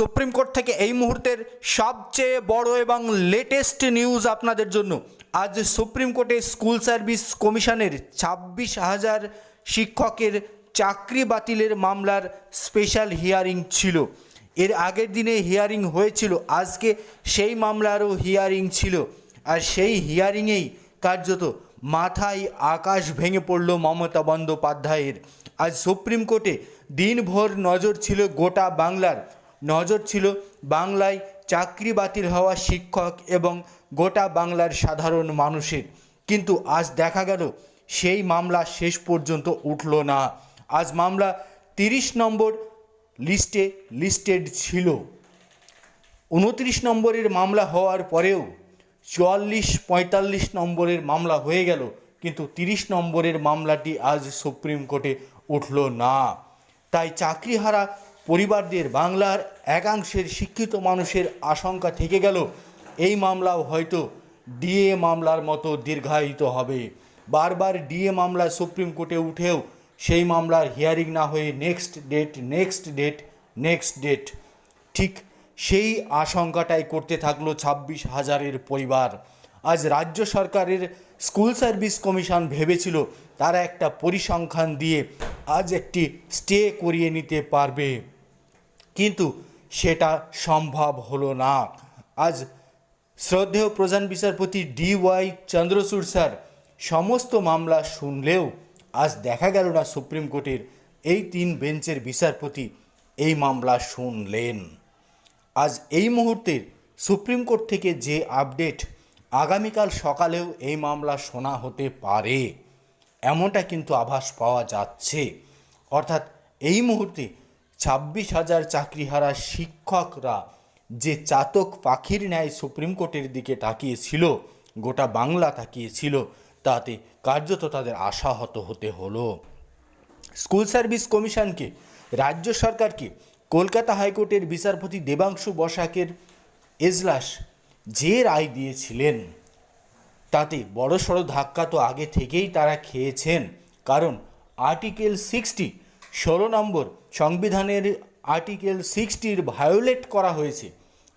Supreme court থেকে এই মুহূর্তের সবচেয়ে বড় এবং লেটেস্ট নিউজ আপনাদের জন্য। আজ সুপ্রিম কোর্টে স্কুল সার্ভিস কমিশনের ছাব্বিশ হাজার শিক্ষকের চাকরি বাতিলের মামলার স্পেশাল হিয়ারিং ছিল। এর আগের দিনে হিয়ারিং হয়েছিল, আজকে সেই মামলারও হিয়ারিং ছিল। আর সেই হিয়ারিংয়েই কার্যত মাথায় আকাশ ভেঙে পড়ল মমতা বন্দ্যোপাধ্যায়ের। আজ সুপ্রিম কোর্টে দিনভর নজর ছিল গোটা বাংলার। নজর ছিল বাংলায় চাকরি বাতিল হওয়া শিক্ষক এবং গোটা বাংলার সাধারণ মানুষের। কিন্তু আজ দেখা গেল, সেই মামলা শেষ পর্যন্ত উঠল না। আজ মামলা তিরিশ নম্বর লিস্টে লিস্টেড ছিল। উনত্রিশ নম্বরের মামলা হওয়ার পরেও চুয়াল্লিশ পঁয়তাল্লিশ নম্বরের মামলা হয়ে গেল, কিন্তু তিরিশ নম্বরের মামলাটি আজ সুপ্রিম কোর্টে উঠল না। তাই চাকরিহারা পরিবারদের বাংলার একাংশের শিক্ষিত মানুষের আশঙ্কা থেকে গেল। এই মামলাও হয়তো ডিএ মামলার মতো দীর্ঘায়িত হবে। বারবার ডিএ মামলা সুপ্রিম কোর্টে উঠেও সেই মামলার হিয়ারিং না হয়ে next date next date next date. ঠিক সেই আশঙ্কাটাই করতে থাকল ছাব্বিশ হাজারের পরিবার। আজ রাজ্য সরকারের স্কুল সার্ভিস কমিশন ভেবেছিল তারা একটা পরিসংখ্যান দিয়ে আজ একটি স্টে করিয়ে নিতে পারবে। কিন্তু সেটা সম্ভব হলো না। আজ শ্রদ্ধেয় প্রধান বিচারপতি ডি ওয়াই চন্দ্রচূড় স্যার সমস্ত মামলা শুনলেও আজ দেখা গেল না সুপ্রিম কোর্টের এই তিন বেঞ্চের বিচারপতি এই মামলা শুনলেন। আজ এই মুহূর্তের সুপ্রিম কোর্ট থেকে যে আপডেট আগামীকাল সকালেও এই মামলা শোনা হতে পারে, এমনটা কিন্তু আভাস পাওয়া যাচ্ছে। অর্থাৎ এই মুহূর্তে ছাব্বিশ হাজার চাকরিহারা শিক্ষকরা যে চাতক পাখির ন্যায় সুপ্রিম কোর্টের দিকে তাকিয়েছিল, গোটা বাংলা তাকিয়েছিল, তাতে কার্যত তাদের আশাহত হতে হলো। স্কুল সার্ভিস কমিশনকে, রাজ্য সরকারকে, কলকাতা হাইকোর্টের বিচারপতি দেবাংশু বসাকের এজলাস যে রায় দিয়েছিলেন, তাতে বড়সড় ধাক্কা তো আগে থেকেই তারা খেয়েছেন, কারণ আর্টিকেল সিক্সটি ষোলো নম্বর, সংবিধানের আর্টিকেল সিক্সটির ভায়োলেট করা হয়েছে।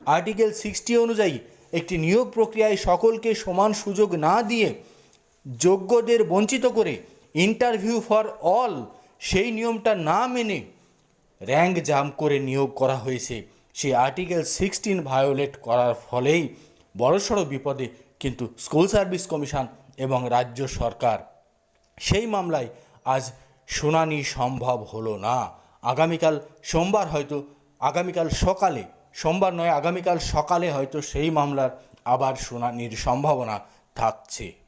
আর্টিকেল সিক্সটি অনুযায়ী, একটি নিয়োগ প্রক্রিয়ায় সকলকে সমান সুযোগ না দিয়ে যোগ্যদের বঞ্চিত করে ইন্টারভিউ ফর অল সেই নিয়মটা না মেনে র্যাঙ্ক জাম্প করে নিয়োগ করা হয়েছে। সেই আর্টিকেল সিক্সটিন ভায়োলেট করার ফলেই বড়সড় বিপদে কিন্তু স্কুল সার্ভিস কমিশন এবং রাজ্য সরকার সেই মামলায় আজ শুনানি সম্ভব হলো না। আগামীকাল সোমবার হয়তো, আগামীকাল সকালে, সোমবার নয়, আগামীকাল সকালে হয়তো সেই মামলার আবার শুনানির সম্ভাবনা থাকছে।